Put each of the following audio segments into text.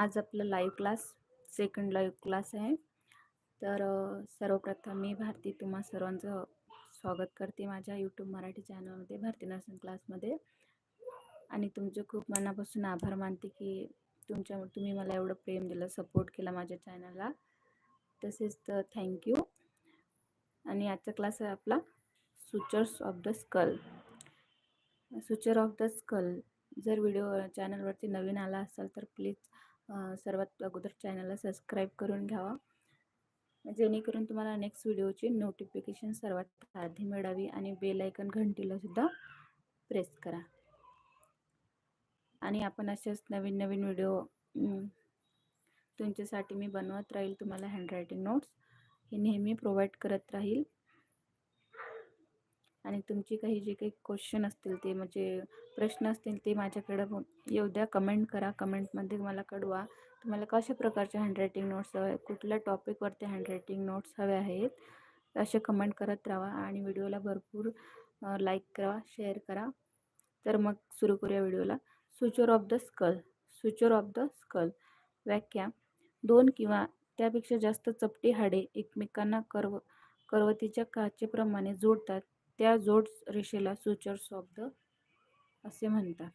आज आपलं live class second live class आहे. तर सर्वप्रथम मी भारती तुम्हा सर्वांचं स्वागत करते माझ्या यूट्यूब मराठी चॅनलमध्ये भारती नर्सिंग क्लासमध्ये आणि तुमचे खूप मनापासून आभार मानते की तुमच्या तुम्ही मला एवढं प्रेम दिलं सपोर्ट केला माझ्या चॅनलला तसेच तर थँक्यू आणि आजचा क्लास आहे आपला sutures of the skull suture of the skull जर व्हिडिओ चॅनलवरती नवीन आला असाल तर प्लीज सर्वात अगोदर चॅनलला सबस्क्राईब करून घ्यावा. जेणेकरून तुम्हाला नेक्स्ट व्हिडिओची नोटिफिकेशन सर्वात आधी मिळावी आणि बेल आयकन घंटीलासुद्धा प्रेस करा. आणि आपण असेच नवीन नवीन व्हिडिओ तुमच्यासाठी मी बनवत राहील तुम्हाला हँडरायटिंग नोट्स हे नेहमी प्रोव्हाइड करत राहील. आणि तुमची काही जे काही क्वेश्चन असतील ते म्हणजे प्रश्न असतील ते माझ्याकडं येऊ द्या. कमेंट करा. कमेंटमध्ये मला कळवा. तुम्हाला कशा प्रकारचे हँडरायटिंग नोट्स हवे? कुठल्या टॉपिकवरती हँडरायटिंग नोट्स हवे आहेत? असे कमेंट करत राहा आणि व्हिडिओला भरपूर लाईक करा शेअर करा. तर मग सुरू करूया व्हिडिओला suture of the skull suture of the skull व्याख्या. दोन किंवा त्यापेक्षा जास्त चपटी हाडे एकमेकांना कर्व करवतीच्या काचेप्रमाणे जोडतात. त्या जोड रेषेला सुचर शब्द असे म्हणतात.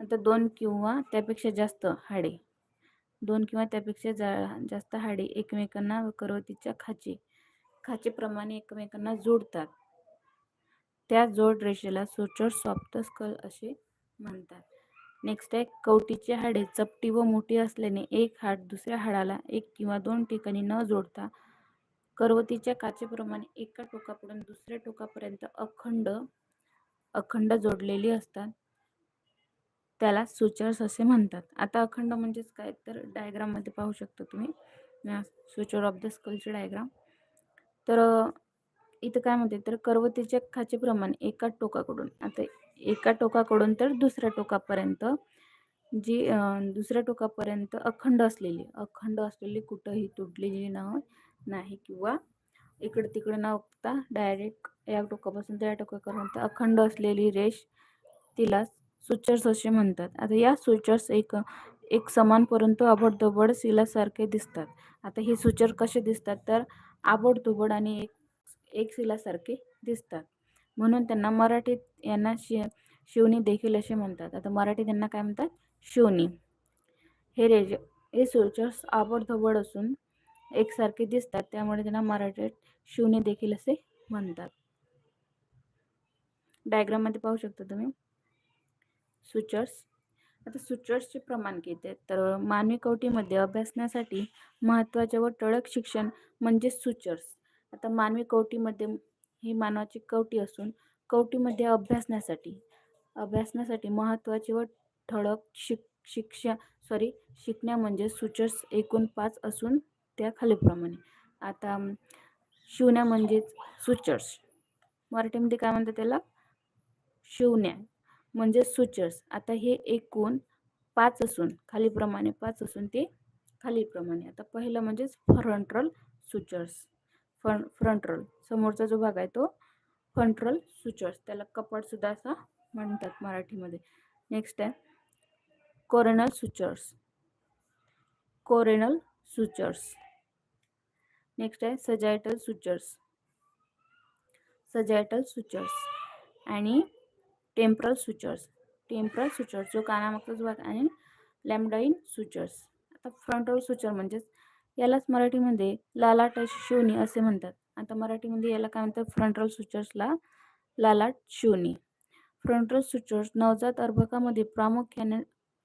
आता दोन किंवा त्यापेक्षा जास्त हाडे. दोन किंवा त्यापेक्षा जा जास्त हाडे एकमेकांना करवतीच्या खाचे खाचेप्रमाणे एकमेकांना जोडतात. त्या जोड रेषेला सोचर ऑफ स्कल असे म्हणतात. नेक्स्ट आहे कवटीची हाडे चपटी व मोठी असल्याने एक हाड दुसऱ्या हाडाला एक किंवा दोन ठिकाणी न जोडता करवतीच्या काचेप्रमाणे एका टोकाकडून दुसऱ्या टोकापर्यंत अखंड अखंड जोडलेली असतात. त्याला सुचर्स असे म्हणतात. आता अखंड म्हणजेच काय? तर डायग्राममध्ये पाहू शकता तुम्ही. सुचर ऑफ द स्कलचे डायग्राम तर इथं काय म्हणते? तर करवतीच्या खाचेप्रमाणे एका टोकाकडून आता एका टोकाकडून तर दुसऱ्या टोकापर्यंत जी दुसऱ्या टोकापर्यंत अखंड असलेली अखंड असलेली कुठंही तुटलेली न नाही किंवा इकडं तिकडं न उगता डायरेक्ट या टोकापासून त्या टोकापर्यंत अखंड असलेली रेष तिला सुचर्स असे म्हणतात. आता या सुचर्स एक एक समान परंतु आबडधोबड शिलासारखे दिसतात. आता हे सुचर कसे दिसतात तर आबडधोबड आणि एक एक शिलासारखे दिसतात. म्हणून त्यांना मराठीत यांना शि शिवणी देखील असे म्हणतात. आता मराठीत त्यांना काय म्हणतात? शिवणी. हे रेज हे सुचर्स आबडधोबड असून एकसारखे दिसतात. त्यामुळे त्यांना मराठीत शिवणी देखील असे म्हणतात. डायग्राममध्ये पाहू शकता तुम्ही. सुचर्स आता सुचर्सचे प्रमाण किती आहेत तर मानवी कवटीमध्ये अभ्यासण्यासाठी महत्त्वाचे व टळक शिक्षण म्हणजे सुचर्स आता मानवी कवटीमध्ये ही मानवाची कवटी असून कवटीमध्ये अभ्यासण्यासाठी अभ्यासण्यासाठी महत्त्वाचे व ठळक शिक शिक्षा सॉरी शिकण्या म्हणजे सुचर्स एकूण पाच असून त्या खालीलप्रमाणे. आता शिवण्या म्हणजेच सुचर्स मराठीमध्ये काय म्हणतात त्याला? शिवण्या म्हणजे सुचर्स आता हे एकूण पाच असून खालीप्रमाणे पाच असून ते खालीप्रमाणे आता पहिलं म्हणजेच फ्रंट्रल सुचर्स फ्रंट रोल समोरचा जो भाग आहे तो फ्रंट्रल सुचर्स त्याला कपाटसुद्धा असा म्हणतात मराठीमध्ये. नेक्स्ट आहे. Coronal sutures coronal sutures next आहे. सजायटल सुचर्स सजायटल सुचर्स आणि टेम्परल सुचर्स टेम्परल सुचर्स जो कानामागचा जो भाग आणि लॅमडाईन सुचर्स आता फ्रंटल सुचर म्हणजेच यालाच मराठीमध्ये लालाट शिवणी असे म्हणतात. आता मराठीमध्ये याला काय म्हणतात? फ्रंटल सुचर्सला लालाट शिवणी फ्रंटल सुचर्स नवजात अर्भकामध्ये प्रामुख्याने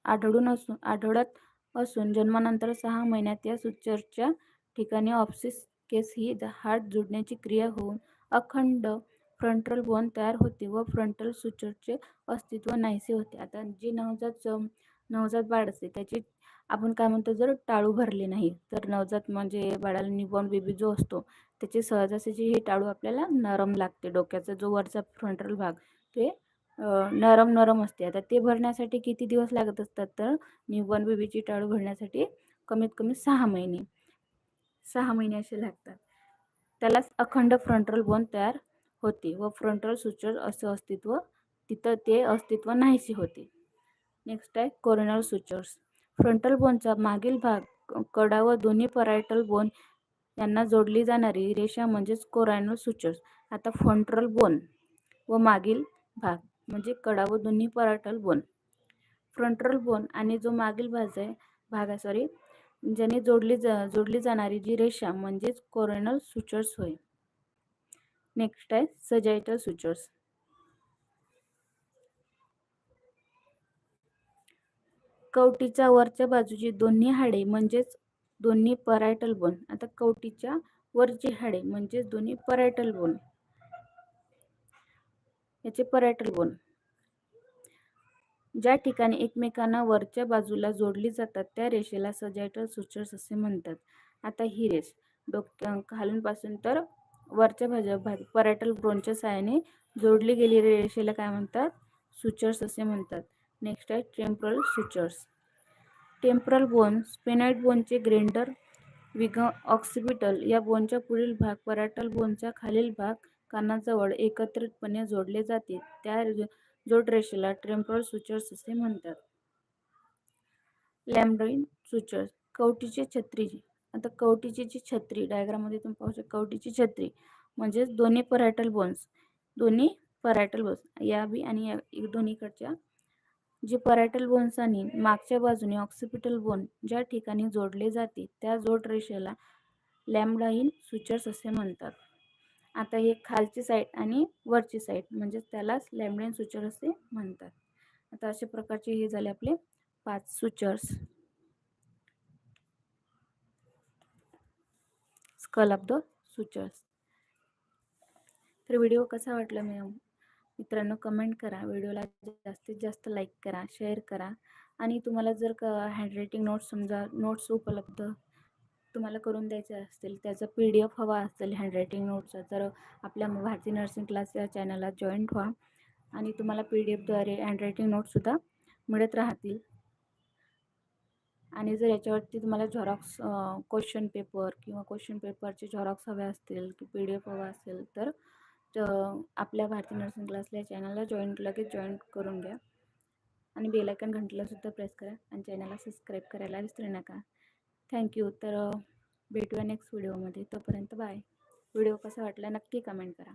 आढळून असून आढळत असून जन्मानंतर सहा महिन्यात या सुचर्सच्या ठिकाणी ऑप्सिस केस ही हाड जोडण्याची क्रिया होऊन अखंड फ्रंटल बोन तयार होते व फ्रंटल सुचरचे अस्तित्व नाहीसे होते. आता जे नवजात नवजात बाळ असते त्याची आपण काय म्हणतो जर टाळू भरले नाही तर नवजात म्हणजे बाळाला न्यूबॉर्न बेबी जो असतो त्याचे सहजासहजी हे टाळू आपल्याला नरम लागते डोक्याचा जो वरचा फ्रंटल भाग ते नरम नरम असते. आता ते भरण्यासाठी किती दिवस लागत असतात? तर न्यूबॉर्न बेबीची टाळू भरण्यासाठी कमीत कमी सहा महिने. सहा महिने असे लागतात. त्यालाच अखंड फ्रंटल बोन तयार होते व फ्रंटल सुचर असं अस्तित्व तिथं ते अस्तित्व नाहीसे होते. नेक्स्ट आहे कोरोनल सुचर्स. फ्रंटल बोनचा मागील भाग कडा व दोन्ही परायटल बोन यांना जोडली जाणारी रेषा म्हणजेच कोरायनल सुचर्स आता फ्रंट्रल बोन व मागील भाग म्हणजे कडा व दोन्ही पराटल बोन फ्रंट्रल बोन आणि जो मागील भाग आहे भाग आहे सॉरी ज्याने जोडली जा जोडली जाणारी जी रेषा म्हणजेच कोरोनल सुचर्स होय. नेक्स्ट आहे सजायटल सुचर्स कवटीच्या वरच्या बाजूची दोन्ही हाडे म्हणजेच दोन्ही परायटल बोन आता कवटीच्या वरची हाडे म्हणजेच दोन्ही परायटल बोन याचे परायटल बोन ज्या ठिकाणी एकमेकांना वरच्या बाजूला जोडली जातात त्या रेषेला सजायटल सुचर्स असे म्हणतात. आता ही रेस डोक्या खालूनपासून तर वरच्या भाज्या भाग परायटल बोनच्या साहाय्याने जोडली गेलेली रेषेला काय म्हणतात? सुचर्स असे म्हणतात. नेक्स्ट आहे temporal sutures temporal bone sphenoid बोनचे greater wing occipital या बोनच्या पुढील भाग परायटल बोनचा खालील भाग कानाजवळ एकत्रितपणे जोडले जाते. त्या जोडरेषेला टेम्परल सुचर्स असे म्हणतात. लॅम्ब्रोइन सुचर्स कवटीचे छत्री. आता कवटीची जी छत्री डायग्राममध्ये तुम्ही पाहू शकता कवटीची छत्री. म्हणजेच दोन्ही पराटल बोन्स दोन्ही परायटल बोन्स या बी आणि या दोन्हीकडच्या जे परायटल बोन्स आणि मागच्या बाजूने ऑक्सिपिटल बोन ज्या ठिकाणी जोडले जाते त्या जोडरेषेला लॅमडाईन सुचर्स असे म्हणतात. आता हे खालची साईड आणि वरची साईड म्हणजेच त्यालाच लॅमडाईन सुचर असे म्हणतात. आता अशा प्रकारचे हे झाले आपले पाच sutures skull of the sutures तर व्हिडिओ कसा वाटला मी मित्रांनो कमेंट करा. व्हिडिओला जास्तीत जास्त लाईक करा शेअर करा. आणि तुम्हाला जर क हँडरायटिंग नोट्स समजा नोट्स उपलब्ध तुम्हाला करून द्यायचे असतील त्याचा पी डी एफ हवा असेल हँडरायटिंग नोट्सचा तर आपल्या भारती नर्सिंग क्लास या चॅनलला जॉईंट व्हा. आणि तुम्हाला पी डी एफद्वारे हँडरायटिंग नोट्ससुद्धा मिळत राहतील. आणि जर याच्यावरती तुम्हाला झॉरॉक्स क्वेश्चन पेपर किंवा क्वेश्चन पेपरचे झॉरॉक्स हवे असतील की पी डी एफ हवा असेल तर आपल्या भारतीय नर्सिंग क्लासला चॅनलला जॉईन लगेच जॉईन करून घ्या. आणि बेलायकन घंटलासुद्धा प्रेस करा आणि चॅनलला सबस्क्राईब करायला विसरू नका. थँक्यू तर भेटूया नेक्स्ट व्हिडिओमध्ये. तोपर्यंत बाय. व्हिडिओ कसा वाटला नक्की कमेंट करा.